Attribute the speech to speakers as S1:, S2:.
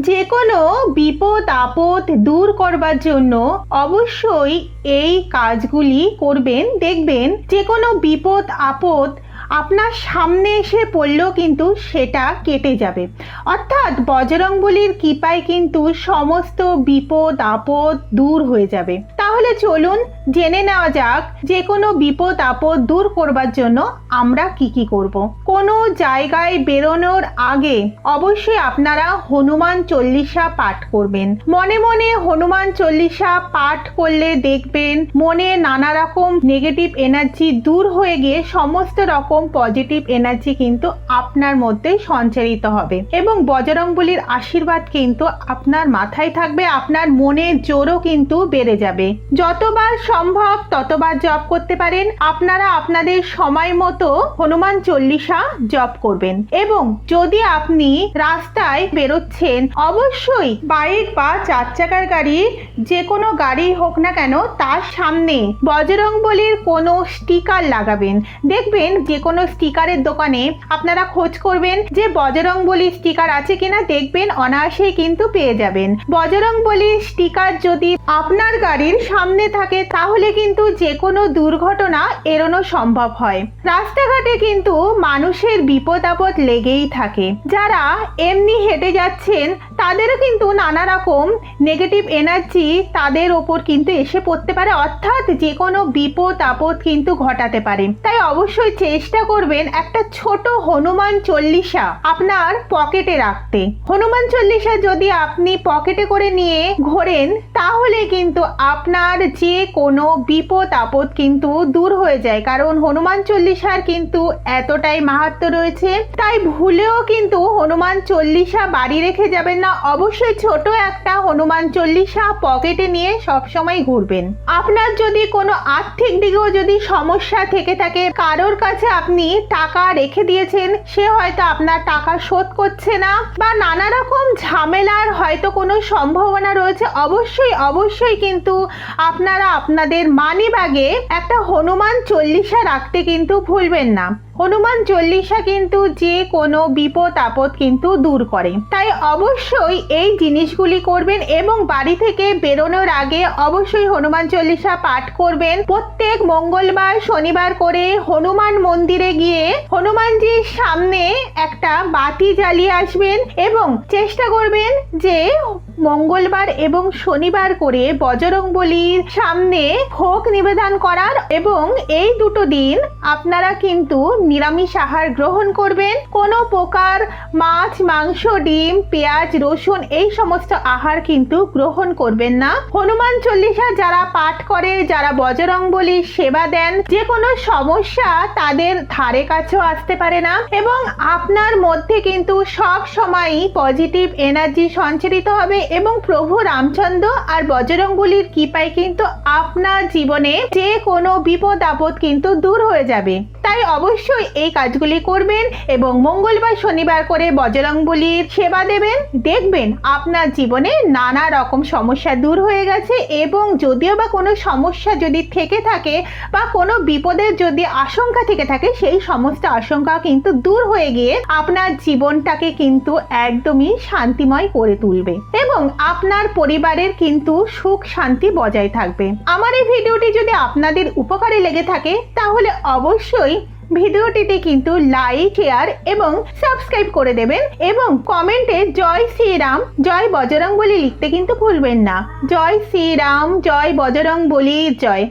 S1: যে কোনো বিপদ, আপদ দূর করবার জন্য অবশ্যই এই কাজগুলি করবেন। দেখবেন যে কোনো বিপদ, আপদ আপনার সামনে এসে পড়লেও কিন্তু সেটা কেটে যাবে। অর্থাৎ বজরংবলির কৃপায় কিন্তু সমস্ত বিপদ, আপদ দূর হয়ে যাবে। তাহলে চলুন জেনে নেওয়া যাক যে কোনো বিপদ আপদ দূর করবার জন্য আমরা কি কি করব। কোনো জায়গায় বেরোনোর আগে অবশ্যই আপনারা হনুমান চল্লিশা পাঠ করবেন মনে মনে হনুমান চল্লিশা পাঠ করলে দেখবেন মনে নানা রকম নেগেটিভ এনার্জি দূর হয়ে গিয়ে সমস্ত রকম পজিটিভ এনার্জি কিন্তু আপনার মধ্যে সঞ্চারিত হবে এবং বজরংবলির আশীর্বাদ কিন্তু আপনার মাথায় থাকবে, আপনার মনের জোরও কিন্তু বেড়ে যাবে যতবার সম্ভব ততবার জপ করতে পারেন। আপনারা আপনাদের সময় মতো হনুমান চল্লিশা জপ করবেন। এবং যদি আপনি রাস্তায় বেরোচ্ছেন, অবশ্যই বাইক বা চার চাকার গাড়ি, যে কোনো গাড়ি হোক না কেন, তার সামনে বজরংবলির কোনো স্টিকার লাগাবেন। দেখবেন যে কোনো স্টিকারের দোকানে আপনারা খোঁজ করবেন যে বজরংবলির স্টিকার আছে কিনা, দেখবেন অনায়াসেই কিন্তু পেয়ে যাবেন। বজরংবলির স্টিকার যদি আপনার গাড়ির সামনে থাকে, তাহলে কিন্তু যে কোনো দুর্ঘটনা এড়ানো সম্ভব হয়। রাস্তাঘাটে কিন্তু মানুষের বিপদ আপদ লেগেই থাকে। যারা এমনি হেঁটে যাচ্ছেন তাদেরও কিন্তু নানা রকম নেগেটিভ এনার্জি তাদের ওপর কিন্তু এসে পড়তে পারে। অর্থাৎ যে কোনো বিপদ, আপদ কিন্তু ঘটাতে পারে। তাই অবশ্যই চেষ্টা করবেন একটা ছোট হনুমান চল্লিশা আপনার পকেটে রাখতে। হনুমান চল্লিশা যদি আপনি পকেটে করে নিয়ে ঘোরেন, তাহলে কিন্তু আপনার যে কোনো বিপদ, আপদ কিন্তু দূর হয়ে যায়। কারণ হনুমান চল্লিশার কিন্তু এতটাই মাহাত্ম রয়েছে। তাই ভুলেও কিন্তু হনুমান চল্লিশা বাড়ি রেখে যাবেন না। অবশ্যই ছোট একটা হনুমান চল্লিশা পকেটে নিয়ে সবসময় ঘুরবেন। আপনার যদি কোনো আর্থিক দিকেও যদি সমস্যা থেকে থাকে, কারোর কাছে আপনি টাকা রেখে দিয়েছেন, সে হয়তো আপনার টাকা শোধ করছে না বা নানা রকম ঝামেলার হয়তো কোনো সম্ভাবনা রয়েছে। অবশ্যই অবশ্যই কিন্তু আপনারা আপনাদের মানি ব্যাগে একটা হনুমান চল্লিশা রাখতে কিন্তু ভুলবেন না। হনুমান চল্লিশা কিন্তু যে কোনো বিপদ আপদ কিন্তু দূর করে। তাই অবশ্যই এই জিনিসগুলি করবেন এবং বাড়ি থেকে বেরোনোর আগে অবশ্যই হনুমান চল্লিশা পাঠ করবেন। প্রত্যেক মঙ্গলবার, শনিবার করে হনুমান মন্দিরে গিয়ে হনুমানজির সামনে একটা বাতি জ্বালিয়ে আসবেন এবং চেষ্টা করবেন যে মঙ্গলবার এবং শনিবার করে বজরংবলির সামনে ভোগ নিবেদন করার এবং এই দুটো দিন আপনারা কিন্তু নিরামিষ আহার গ্রহণ করবেন। কোনো প্রকার মাছ, মাংস, ডিম, পেঁয়াজ, রসুন এই সমস্ত আহার কিন্তু গ্রহণ করবেন না। হনুমান চল্লিশা যারা পাঠ করে, যারা বজরংবলির সেবা দেন, যে কোনো সমস্যা তাদের ধারে কাছেও আসতে পারে না এবং আপনার মধ্যে কিন্তু সব সময়ই পজিটিভ এনার্জি সঞ্চারিত হবে এবং প্রভু রামচন্দ্র আর বজরংবলির কৃপায় কিন্তু আপনার জীবনে যে কোনো বিপদ আপদ কিন্তু দূর হয়ে যাবে। তাই অবশ্যই এই কাজগুলি করবেন এবং মঙ্গলবার শনিবার করে বজরংবলির সেবা দেবেন। দেখবেন আপনার জীবনে নানা রকম সমস্যা দূর হয়ে গেছে এবং যদিও বা কোনো সমস্যা যদি থেকে থাকে বা কোনো বিপদের যদি আশঙ্কা থেকে থাকে, সেই সমস্ত আশঙ্কা কিন্তু দূর হয়ে গিয়ে আপনার জীবনটাকে কিন্তু একদমই শান্তিময় করে তুলবে। এবং আপনার পরিবারের কিন্তু সুখ শান্তি বজায় থাকবে। আমার এই ভিডিওটি যদি আপনাদের উপকারে লেগে থাকে, তাহলে অবশ্যই ভিডিওটিতে কিন্তু লাইক শেয়ার এবং সাবস্ক্রাইব করে দেবেন এবং কমেন্টে জয় শ্রীরাম, জয় বজরং বলি লিখতে কিন্তু ভুলবেন না। জয় শ্রীরাম, জয় বজরং বলি জয়।